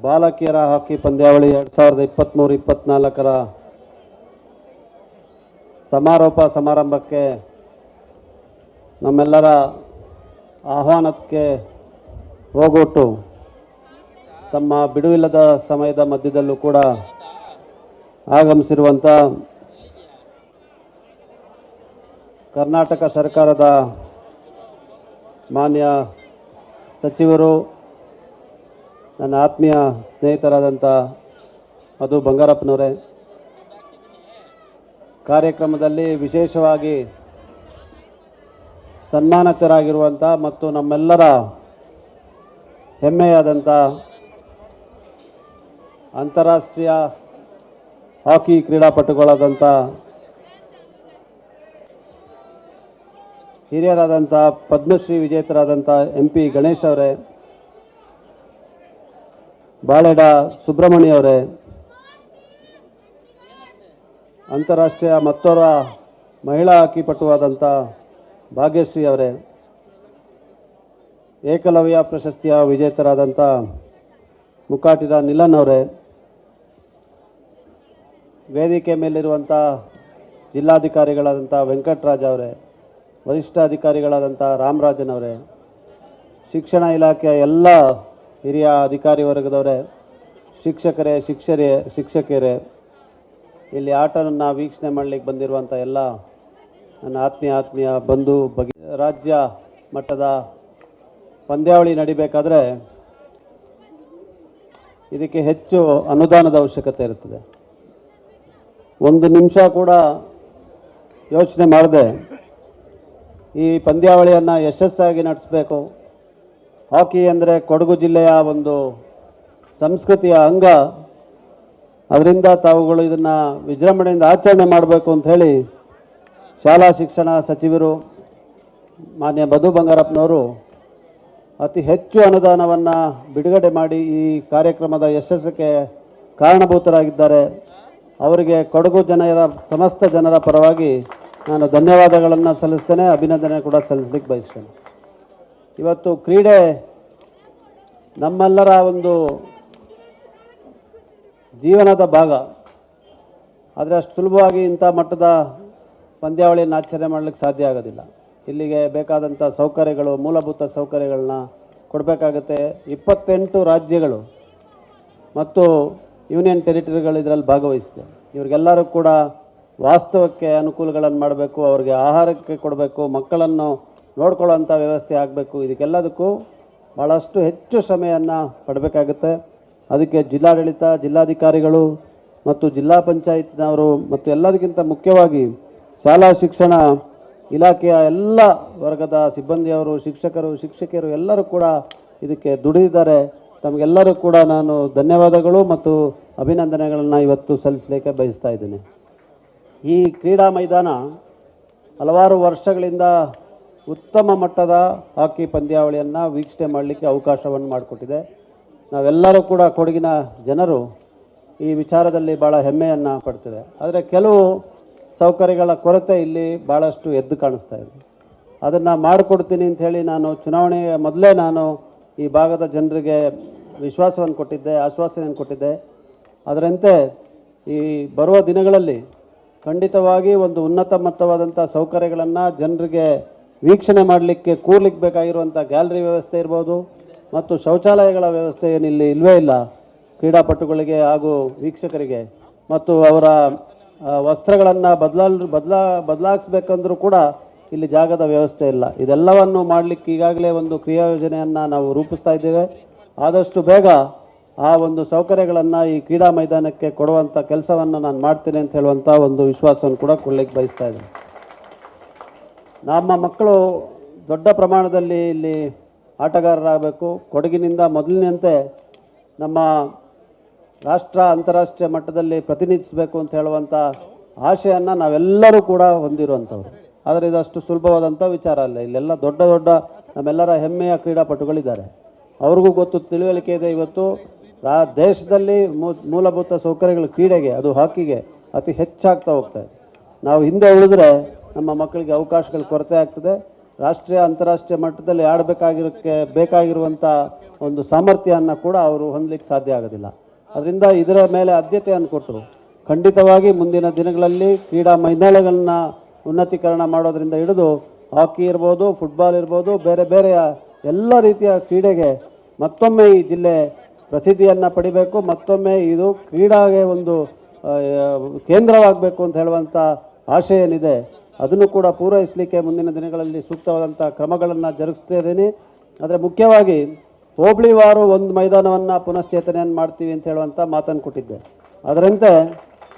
ಬಾಲಕಿಯರ ಹಾಕಿ ಪಂದ್ಯಾವಳಿ ಎರಡು ಸಾವಿರದ ಇಪ್ಪತ್ತ್ಮೂರು ಇಪ್ಪತ್ತ್ನಾಲ್ಕರ ಸಮಾರೋಪ ಸಮಾರಂಭಕ್ಕೆ ನಮ್ಮೆಲ್ಲರ ಆಹ್ವಾನಕ್ಕೆ ಹೋಗೊಟ್ಟು ತಮ್ಮ ಬಿಡುವಿಲ್ಲದ ಸಮಯದ ಮಧ್ಯದಲ್ಲೂ ಕೂಡ ಆಗಮಿಸಿರುವಂಥ ಕರ್ನಾಟಕ ಸರ್ಕಾರದ ಮಾನ್ಯ ಸಚಿವರು ನನ್ನ ಆತ್ಮೀಯ ಸ್ನೇಹಿತರಾದಂಥ ಮಧು ಬಂಗಾರಪ್ಪನವರೇ, ಕಾರ್ಯಕ್ರಮದಲ್ಲಿ ವಿಶೇಷವಾಗಿ ಸನ್ಮಾನಿತರಾಗಿರುವಂಥ ಮತ್ತು ನಮ್ಮೆಲ್ಲರ ಹೆಮ್ಮೆಯಾದಂಥ ಅಂತಾರಾಷ್ಟ್ರೀಯ ಹಾಕಿ ಕ್ರೀಡಾಪಟುಗಳಾದಂಥ ಹಿರಿಯರಾದಂಥ ಪದ್ಮಶ್ರೀ ವಿಜೇತರಾದಂಥ ಎಂ ಪಿ ಗಣೇಶ್ ಅವರೇ ಬಾಳೆಡ ಸುಬ್ರಹ್ಮಣ್ಯ ಅವರೇ, ಅಂತಾರಾಷ್ಟ್ರೀಯ ಮತ್ತೋರ ಮಹಿಳಾ ಹಾಕಿ ಪಟುವಾದಂಥ ಭಾಗ್ಯಶ್ರೀ ಅವರೇ, ಏಕಲವ್ಯ ಪ್ರಶಸ್ತಿಯ ವಿಜೇತರಾದಂಥ ಮುಕ್ಕಾಟಿದ ನಿಲನ್ ಅವರೇ, ವೇದಿಕೆ ಮೇಲಿರುವಂಥ ಜಿಲ್ಲಾಧಿಕಾರಿಗಳಾದಂಥ ವೆಂಕಟರಾಜ್ ಅವರೇ ವರಿಷ್ಠ ಅಧಿಕಾರಿಗಳಾದಂಥ ರಾಮರಾಜನ್ ಅವರೇ, ಶಿಕ್ಷಣ ಇಲಾಖೆಯ ಎಲ್ಲ ಹಿರಿಯ ಅಧಿಕಾರಿ ವರ್ಗದವರೇ, ಶಿಕ್ಷಕರೇ, ಶಿಕ್ಷರೇ, ಶಿಕ್ಷಕಿಯರೇ, ಇಲ್ಲಿ ಆಟವನ್ನು ವೀಕ್ಷಣೆ ಮಾಡಲಿಕ್ಕೆ ಬಂದಿರುವಂಥ ಎಲ್ಲ ನನ್ನ ಆತ್ಮೀಯ ಆತ್ಮೀಯ ಬಂಧು ಬಗೆ ರಾಜ್ಯ ಮಟ್ಟದ ಪಂದ್ಯಾವಳಿ ನಡಿಬೇಕಾದ್ರೆ ಇದಕ್ಕೆ ಹೆಚ್ಚು ಅನುದಾನದ ಅವಶ್ಯಕತೆ ಇರುತ್ತದೆ. ಒಂದು ನಿಮಿಷ ಕೂಡ ಯೋಚನೆ ಮಾಡದೆ ಈ ಪಂದ್ಯಾವಳಿಯನ್ನು ಯಶಸ್ಸಾಗಿ ನಡೆಸಬೇಕು. ಹಾಕಿ ಅಂದರೆ ಕೊಡಗು ಜಿಲ್ಲೆಯ ಒಂದು ಸಂಸ್ಕೃತಿಯ ಅಂಗ. ಅದರಿಂದ ತಾವುಗಳು ಇದನ್ನು ವಿಜೃಂಭಣೆಯಿಂದ ಆಚರಣೆ ಮಾಡಬೇಕು ಅಂತ ಹೇಳಿ ಶಾಲಾ ಶಿಕ್ಷಣ ಸಚಿವರು ಮಾನ್ಯ ಮಧು ಬಂಗಾರಪ್ಪನವರು ಅತಿ ಹೆಚ್ಚು ಅನುದಾನವನ್ನು ಬಿಡುಗಡೆ ಮಾಡಿ ಈ ಕಾರ್ಯಕ್ರಮದ ಯಶಸ್ಸಿಗೆ ಕಾರಣಭೂತರಾಗಿದ್ದಾರೆ. ಅವರಿಗೆ ಕೊಡಗು ಜನರ, ಸಮಸ್ತ ಜನರ ಪರವಾಗಿ ನಾನು ಧನ್ಯವಾದಗಳನ್ನು ಸಲ್ಲಿಸ್ತೇನೆ, ಅಭಿನಂದನೆ ಕೂಡ ಸಲ್ಲಿಸ್ಲಿಕ್ಕೆ ಬಯಸ್ತೇನೆ. ಇವತ್ತು ಕ್ರೀಡೆ ನಮ್ಮೆಲ್ಲರ ಒಂದು ಜೀವನದ ಭಾಗ. ಆದರೆ ಅಷ್ಟು ಸುಲಭವಾಗಿ ಇಂಥ ಮಟ್ಟದ ಪಂದ್ಯಾವಳಿಯನ್ನು ಆಚರಣೆ ಮಾಡಲಿಕ್ಕೆ ಸಾಧ್ಯ ಆಗೋದಿಲ್ಲ. ಇಲ್ಲಿಗೆ ಬೇಕಾದಂಥ ಸೌಕರ್ಯಗಳು, ಮೂಲಭೂತ ಸೌಕರ್ಯಗಳನ್ನ ಕೊಡಬೇಕಾಗುತ್ತೆ. ಇಪ್ಪತ್ತೆಂಟು ರಾಜ್ಯಗಳು ಮತ್ತು ಯೂನಿಯನ್ ಟೆರಿಟರಿಗಳು ಇದರಲ್ಲಿ ಭಾಗವಹಿಸಿದೆ. ಇವ್ರಿಗೆಲ್ಲರೂ ಕೂಡ ವಾಸ್ತವಕ್ಕೆ ಅನುಕೂಲಗಳನ್ನು ಮಾಡಬೇಕು, ಅವ್ರಿಗೆ ಆಹಾರಕ್ಕೆ ಕೊಡಬೇಕು, ಮಕ್ಕಳನ್ನು ನೋಡ್ಕೊಳ್ಳೋಂಥ ವ್ಯವಸ್ಥೆ ಆಗಬೇಕು. ಇದಕ್ಕೆಲ್ಲದಕ್ಕೂ ಭಾಳಷ್ಟು ಹೆಚ್ಚು ಸಮಯವನ್ನು ಪಡಬೇಕಾಗುತ್ತೆ. ಅದಕ್ಕೆ ಜಿಲ್ಲಾಡಳಿತ, ಜಿಲ್ಲಾಧಿಕಾರಿಗಳು ಮತ್ತು ಜಿಲ್ಲಾ ಪಂಚಾಯತ್ನವರು ಮತ್ತು ಎಲ್ಲದಕ್ಕಿಂತ ಮುಖ್ಯವಾಗಿ ಶಾಲಾ ಶಿಕ್ಷಣ ಇಲಾಖೆಯ ಎಲ್ಲ ವರ್ಗದ ಸಿಬ್ಬಂದಿಯವರು, ಶಿಕ್ಷಕರು, ಶಿಕ್ಷಕಿಯರು ಎಲ್ಲರೂ ಕೂಡ ಇದಕ್ಕೆ ದುಡಿದಿದ್ದಾರೆ. ತಮಗೆಲ್ಲರೂ ಕೂಡ ನಾನು ಧನ್ಯವಾದಗಳು ಮತ್ತು ಅಭಿನಂದನೆಗಳನ್ನು ಇವತ್ತು ಸಲ್ಲಿಸಲಿಕ್ಕೆ ಬಯಸ್ತಾ ಇದ್ದೀನಿ. ಈ ಕ್ರೀಡಾ ಮೈದಾನ ಹಲವಾರು ವರ್ಷಗಳಿಂದ ಉತ್ತಮ ಮಟ್ಟದ ಹಾಕಿ ಪಂದ್ಯಾವಳಿಯನ್ನು ವೀಕ್ಷಣೆ ಮಾಡಲಿಕ್ಕೆ ಅವಕಾಶವನ್ನು ಮಾಡಿಕೊಟ್ಟಿದೆ. ನಾವೆಲ್ಲರೂ ಕೂಡ ಕೊಡಗಿನ ಜನರು ಈ ವಿಚಾರದಲ್ಲಿ ಭಾಳ ಹೆಮ್ಮೆಯನ್ನು ಪಡ್ತಿದೆ. ಆದರೆ ಕೆಲವು ಸೌಕರ್ಯಗಳ ಕೊರತೆ ಇಲ್ಲಿ ಭಾಳಷ್ಟು ಎದ್ದು ಕಾಣಿಸ್ತಾ ಇದೆ. ಅದನ್ನು ಮಾಡಿಕೊಡ್ತೀನಿ ಅಂತ ಹೇಳಿ ನಾನು ಚುನಾವಣೆಯ ಮೊದಲೇ ನಾನು ಈ ಭಾಗದ ಜನರಿಗೆ ವಿಶ್ವಾಸವನ್ನು ಕೊಟ್ಟಿದ್ದೆ, ಆಶ್ವಾಸನೆಯನ್ನು ಕೊಟ್ಟಿದ್ದೆ. ಅದರಂತೆ ಈ ಬರುವ ದಿನಗಳಲ್ಲಿ ಖಂಡಿತವಾಗಿ ಒಂದು ಉನ್ನತ ಮಟ್ಟವಾದಂಥ ಸೌಕರ್ಯಗಳನ್ನು ಜನರಿಗೆ ವೀಕ್ಷಣೆ ಮಾಡಲಿಕ್ಕೆ ಕೂರ್ಲಿಕ್ಕೆ ಬೇಕಾಗಿರುವಂಥ ಗ್ಯಾಲರಿ ವ್ಯವಸ್ಥೆ ಇರ್ಬೋದು ಮತ್ತು ಶೌಚಾಲಯಗಳ ವ್ಯವಸ್ಥೆ ಏನಿಲ್ಲಿ ಇಲ್ಲವೇ ಇಲ್ಲ. ಕ್ರೀಡಾಪಟುಗಳಿಗೆ ಹಾಗೂ ವೀಕ್ಷಕರಿಗೆ ಮತ್ತು ಅವರ ವಸ್ತ್ರಗಳನ್ನು ಬದಲಾಲ್, ಬದಲಾ, ಬದಲಾಗಿಸ್ಬೇಕಂದ್ರೂ ಕೂಡ ಇಲ್ಲಿ ಜಾಗದ ವ್ಯವಸ್ಥೆ ಇಲ್ಲ. ಇದೆಲ್ಲವನ್ನು ಮಾಡಲಿಕ್ಕೆ ಈಗಾಗಲೇ ಒಂದು ಕ್ರಿಯಾ ಯೋಜನೆಯನ್ನು ನಾವು ರೂಪಿಸ್ತಾ ಇದ್ದೇವೆ. ಆದಷ್ಟು ಬೇಗ ಆ ಒಂದು ಸೌಕರ್ಯಗಳನ್ನು ಈ ಕ್ರೀಡಾ ಮೈದಾನಕ್ಕೆ ಕೊಡುವಂಥ ಕೆಲಸವನ್ನು ನಾನು ಮಾಡ್ತೇನೆ ಅಂತ ಹೇಳುವಂಥ ಒಂದು ವಿಶ್ವಾಸವನ್ನು ಕೂಡ ಕೊಡಲಿಕ್ಕೆ ಬಯಸ್ತಾ ಇದ್ದೇನೆ. ನಮ್ಮ ಮಕ್ಕಳು ದೊಡ್ಡ ಪ್ರಮಾಣದಲ್ಲಿ ಇಲ್ಲಿ ಆಟಗಾರರಾಗಬೇಕು. ಕೊಡಗಿನಿಂದ ಮೊದಲಿನಂತೆ ನಮ್ಮ ರಾಷ್ಟ್ರ ಅಂತಾರಾಷ್ಟ್ರೀಯ ಮಟ್ಟದಲ್ಲಿ ಪ್ರತಿನಿಧಿಸಬೇಕು ಅಂತ ಹೇಳುವಂಥ ಆಶೆಯನ್ನು ನಾವೆಲ್ಲರೂ ಕೂಡ ಹೊಂದಿರುವಂಥವ್ರು. ಆದರೆ ಇದಷ್ಟು ಸುಲಭವಾದಂಥ ವಿಚಾರ ಅಲ್ಲ. ಇಲ್ಲೆಲ್ಲ ದೊಡ್ಡ ದೊಡ್ಡ ನಮ್ಮೆಲ್ಲರ ಹೆಮ್ಮೆಯ ಕ್ರೀಡಾಪಟುಗಳಿದ್ದಾರೆ. ಅವ್ರಿಗೂ ಗೊತ್ತು, ತಿಳುವಳಿಕೆ ಇದೆ ಇವತ್ತು. ರಾ, ದೇಶದಲ್ಲಿ ಮೂಲಭೂತ ಸೌಕರ್ಯಗಳು ಕ್ರೀಡೆಗೆ, ಅದು ಹಾಕಿಗೆ ಅತಿ ಹೆಚ್ಚಾಗ್ತಾ ಹೋಗ್ತಾ ಇದೆ. ನಾವು ಹಿಂದೆ ಉಳಿದ್ರೆ ನಮ್ಮ ಮಕ್ಕಳಿಗೆ ಅವಕಾಶಗಳ ಕೊರತೆ ಆಗ್ತದೆ. ರಾಷ್ಟ್ರೀಯ, ಅಂತಾರಾಷ್ಟ್ರೀಯ ಮಟ್ಟದಲ್ಲಿ ಆಡಬೇಕಾಗಿರೋಕ್ಕೆ ಬೇಕಾಗಿರುವಂಥ ಒಂದು ಸಾಮರ್ಥ್ಯವನ್ನು ಕೂಡ ಅವರು ಹೊಂದಲಿಕ್ಕೆ ಸಾಧ್ಯ ಆಗೋದಿಲ್ಲ. ಅದರಿಂದ ಇದರ ಮೇಲೆ ಆದ್ಯತೆಯನ್ನು ಕೊಟ್ಟರು. ಖಂಡಿತವಾಗಿ ಮುಂದಿನ ದಿನಗಳಲ್ಲಿ ಕ್ರೀಡಾ ಮೈದಾನಗಳನ್ನ ಉನ್ನತೀಕರಣ ಮಾಡೋದರಿಂದ ಹಿಡಿದು ಹಾಕಿ ಇರ್ಬೋದು ಫುಟ್ಬಾಲ್ ಇರ್ಬೋದು, ಬೇರೆ ಬೇರೆಯ ಎಲ್ಲ ರೀತಿಯ ಕ್ರೀಡೆಗೆ ಮತ್ತೊಮ್ಮೆ ಈ ಜಿಲ್ಲೆ ಪ್ರಸಿದ್ಧಿಯನ್ನು ಪಡಿಬೇಕು. ಮತ್ತೊಮ್ಮೆ ಇದು ಕ್ರೀಡಾಗೆ ಒಂದು ಕೇಂದ್ರವಾಗಬೇಕು ಅಂತ ಹೇಳುವಂಥ ಆಶಯ ಏನಿದೆ ಅದನ್ನು ಕೂಡ ಪೂರೈಸಲಿಕ್ಕೆ ಮುಂದಿನ ದಿನಗಳಲ್ಲಿ ಸೂಕ್ತವಾದಂಥ ಕ್ರಮಗಳನ್ನು ಜರುಗಿಸ್ತಾ ಇದ್ದೀನಿ. ಆದರೆ ಮುಖ್ಯವಾಗಿ ಹೋಬಳಿವಾರು ಒಂದು ಮೈದಾನವನ್ನು ಪುನಶ್ಚೇತನೆಯನ್ನು ಮಾಡ್ತೀವಿ ಅಂತ ಹೇಳುವಂಥ ಮಾತನ್ನು ಕೊಟ್ಟಿದ್ದೆ. ಅದರಂತೆ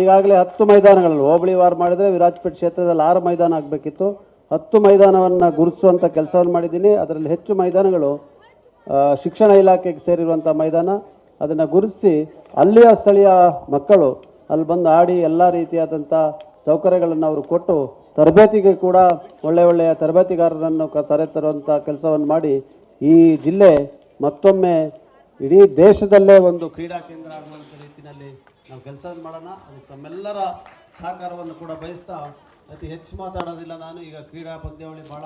ಈಗಾಗಲೇ ಹತ್ತು ಮೈದಾನಗಳಲ್ಲಿ ಹೋಬಳಿ ವಾರ ಮಾಡಿದರೆ ವಿರಾಜಪೇಟೆ ಕ್ಷೇತ್ರದಲ್ಲಿ ಆರು ಮೈದಾನ ಆಗಬೇಕಿತ್ತು. ಹತ್ತು ಮೈದಾನವನ್ನು ಗುರುತಿಸುವಂಥ ಕೆಲಸವನ್ನು ಮಾಡಿದ್ದೀನಿ. ಅದರಲ್ಲಿ ಹೆಚ್ಚು ಮೈದಾನಗಳು ಶಿಕ್ಷಣ ಇಲಾಖೆಗೆ ಸೇರಿರುವಂಥ ಮೈದಾನ. ಅದನ್ನು ಗುರುತಿಸಿ ಅಲ್ಲಿಯ ಸ್ಥಳೀಯ ಮಕ್ಕಳು, ಅಲ್ಲಿ ಬಂದು ಆಡಿ ಎಲ್ಲ ರೀತಿಯಾದಂಥ ಸೌಕರ್ಯಗಳನ್ನು ಅವರು ಕೊಟ್ಟು ತರಬೇತಿಗೆ ಕೂಡ ಒಳ್ಳೆ ಒಳ್ಳೆಯ ತರಬೇತಿಗಾರರನ್ನು ಕ ತರುವಂಥ ಕೆಲಸವನ್ನು ಮಾಡಿ ಈ ಜಿಲ್ಲೆ ಮತ್ತೊಮ್ಮೆ ಇಡೀ ದೇಶದಲ್ಲೇ ಒಂದು ಕ್ರೀಡಾ ಕೇಂದ್ರ ಆಗುವಂಥ ರೀತಿಯಲ್ಲಿ ನಾವು ಕೆಲಸವನ್ನು ಮಾಡೋಣ. ಅದಕ್ಕೆ ತಮ್ಮೆಲ್ಲರ ಸಹಕಾರವನ್ನು ಕೂಡ ಬಯಸ್ತಾ ಅತಿ ಹೆಚ್ಚು ಮಾತಾಡೋದಿಲ್ಲ ನಾನು. ಈಗ ಕ್ರೀಡಾ ಪಂದ್ಯಾವಳಿ ಭಾಳ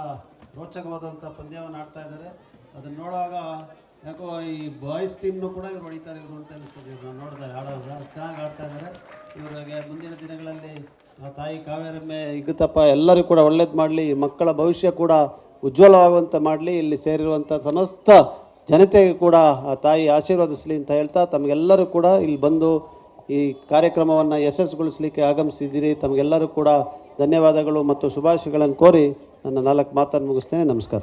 ರೋಚಕವಾದಂಥ ಪಂದ್ಯವನ್ನು ಆಡ್ತಾ ಇದ್ದಾರೆ. ಅದನ್ನು ನೋಡುವಾಗ ಯಾಕೋ ಈ ಬಾಯ್ಸ್ ಟೀಮ್ನು ಕೂಡ ಇವ್ರು ಹೊಡಿತಾರೆ ಇವರು ಅಂತ ಅನಿಸ್ತದೆ. ನಾವು ನೋಡಿದ್ದಾರೆ ಆಡೋದು, ಚೆನ್ನಾಗಿ ಆಡ್ತಾ ಇದ್ದಾರೆ. ಇವರಿಗೆ ಮುಂದಿನ ದಿನಗಳಲ್ಲಿ ಆ ತಾಯಿ ಕಾವೇರಮ್ಮೆ ಇಗುತ್ತಪ್ಪ ಎಲ್ಲರೂ ಕೂಡ ಒಳ್ಳೇದು ಮಾಡಲಿ, ಮಕ್ಕಳ ಭವಿಷ್ಯ ಕೂಡ ಉಜ್ವಲವಾಗುವಂತೆ ಮಾಡಲಿ, ಇಲ್ಲಿ ಸೇರಿರುವಂಥ ಸಮಸ್ತ ಜನತೆಗೆ ಕೂಡ ಆ ತಾಯಿ ಆಶೀರ್ವದಿಸಲಿ ಅಂತ ಹೇಳ್ತಾ, ತಮಗೆಲ್ಲರೂ ಕೂಡ ಇಲ್ಲಿ ಬಂದು ಈ ಕಾರ್ಯಕ್ರಮವನ್ನು ಯಶಸ್ಸುಗೊಳಿಸಲಿಕ್ಕೆ ಆಗಮಿಸಿದ್ದೀರಿ. ತಮಗೆಲ್ಲರೂ ಕೂಡ ಧನ್ಯವಾದಗಳು ಮತ್ತು ಶುಭಾಶಯಗಳನ್ನು ಕೋರಿ ನನ್ನ ನಾಲ್ಕು ಮಾತನ್ನು ಮುಗಿಸ್ತೇನೆ. ನಮಸ್ಕಾರ.